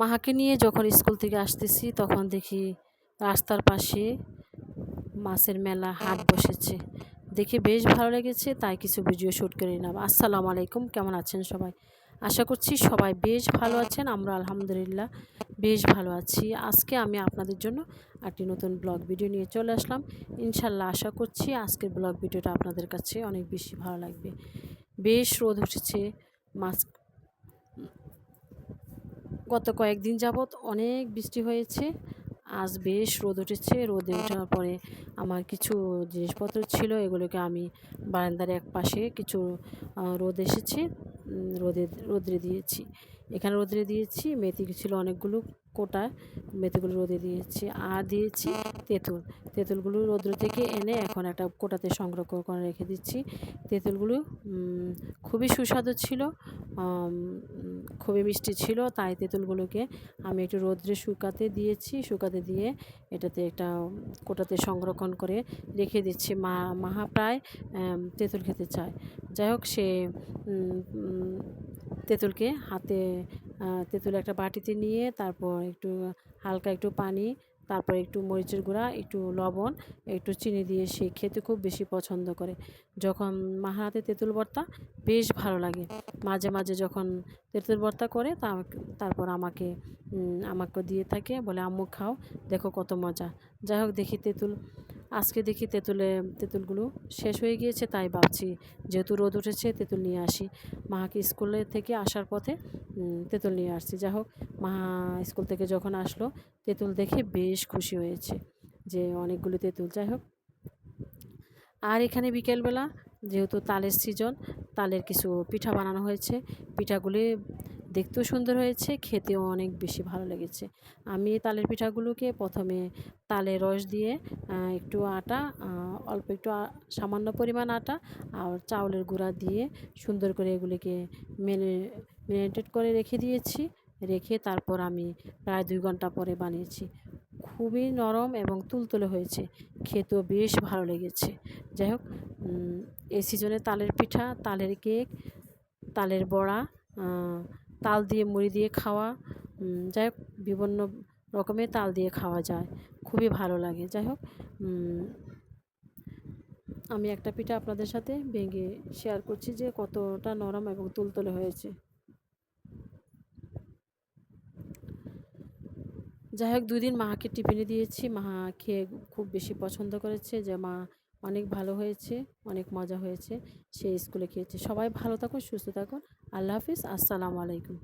মাহাকে নিয়ে যখন স্কুল থেকে আসতেছি, তখন দেখি রাস্তার পাশে মাছের মেলা, হাট বসেছে। দেখে বেশ ভালো লেগেছে, তাই কিছু ভিডিও শ্যুট করে নিলাম। আসসালামু আলাইকুম, কেমন আছেন সবাই? আশা করছি সবাই বেশ ভালো আছেন, আমরা আলহামদুলিল্লাহ বেশ ভালো আছি। আজকে আমি আপনাদের জন্য একটি নতুন ব্লগ ভিডিও নিয়ে চলে আসলাম। ইনশাল্লাহ আশা করছি আজকের ব্লগ ভিডিওটা আপনাদের কাছে অনেক বেশি ভালো লাগবে। বেশ রোদ উঠেছে, মাছ গত কয়েকদিন যাবৎ অনেক বৃষ্টি হয়েছে। আজ বেশ রোদ উঠেছে। রোদে ওঠার পরে আমার কিছু জিনিসপত্র ছিল, এগুলোকে আমি বারান্দার এক পাশে কিছু রোদ এসেছে রোদে, রোদ্রে দিয়েছি। এখানে রোদ্রে দিয়েছি, মেথি ছিল অনেকগুলো কোটা, মেথিগুলো রোদে দিয়েছি আর দিয়েছি তেঁতুল। তেঁতুলগুলো রোদ্র থেকে এনে এখন একটা কোটাতে সংগ্রহ করে রেখে দিচ্ছি। তেঁতুলগুলো খুবই সুস্বাদু ছিল খুবই মিষ্টি ছিল, তাই তেঁতুলগুলোকে আমি একটু রোদ্রে শুকাতে দিয়েছি, শুকাতে দিয়ে এটাতে একটা কোটাতে সংরক্ষণ করে রেখে দিচ্ছি। মা মাহা প্রায় তেঁতুল খেতে চায়। যাই হোক সে তেঁতুলকে হাতে তেঁতুল একটা বাটিতে নিয়ে তারপর একটু হালকা একটু পানি, তারপর একটু মরিচের গুঁড়া, একটু লবণ, একটু চিনি দিয়ে সে খেতে খুব বেশি পছন্দ করে। যখন মাহার হাতে তেঁতুল ভর্তা, বেশ ভালো লাগে। মাঝে মাঝে যখন তেঁতুল ভর্তা করে তারপর আমাকে আমাকে দিয়ে থাকে, বলে, আম্মু, খাও, দেখো কত মজা। যাই হোক, দেখি তেঁতুল আজকে দেখি তেঁতুলে, তেঁতুলগুলো শেষ হয়ে গিয়েছে, তাই ভাবছি যেহেতু রোদ উঠেছে তেঁতুল নিয়ে আসি। মাকে স্কুলে থেকে আসার পথে তেঁতুল নিয়ে আসছি। যাই হোক, মা স্কুল থেকে যখন আসলো, তেঁতুল দেখে বেশ খুশি হয়েছে যে অনেকগুলো তেঁতুল। যাই হোক, আর এখানে বিকেলবেলা যেহেতু তালের সিজন, তালের কিছু পিঠা বানানো হয়েছে। পিঠাগুলি দেখতেও সুন্দর হয়েছে, খেতেও অনেক বেশি ভালো লেগেছে। আমি তালের পিঠাগুলোকে প্রথমে তালের রস দিয়ে একটু আটা অল্প একটু সামান্য পরিমাণ আটা আর চাউলের গুঁড়া দিয়ে সুন্দর করে এগুলিকে মেনে মেরিনেটেড করে রেখে দিয়েছি। রেখে তারপর আমি প্রায় দুই ঘণ্টা পরে বানিয়েছি। খুবই নরম এবং তুলতুলে হয়েছে, খেতেও বেশ ভালো লেগেছে। যাই হোক এই সিজনে তালের পিঠা, তালের কেক তালের বড়া তাল দিয়ে মুড়ি দিয়ে খাওয়া যাই হোক, বিভিন্ন রকমের তাল দিয়ে খাওয়া যায়। খুবই ভালো লাগে। যাই হোক আমি একটা পিঠা আপনাদের সাথে ভেঙে শেয়ার করছি যে কতটা নরম এবং তুলতুলে হয়েছে। যাই হোক দুদিন মাকে টিফিনে দিয়েছি। মা খেয়ে খুব বেশি পছন্দ করেছে যে, মা অনেক ভালো হয়েছে, অনেক মজা হয়েছে, সেই স্কুলে খেয়েছে। সবাই ভালো থাকুন, সুস্থ থাকুন। আল্লাহ হাফিজ, আসসালামু আলাইকুম।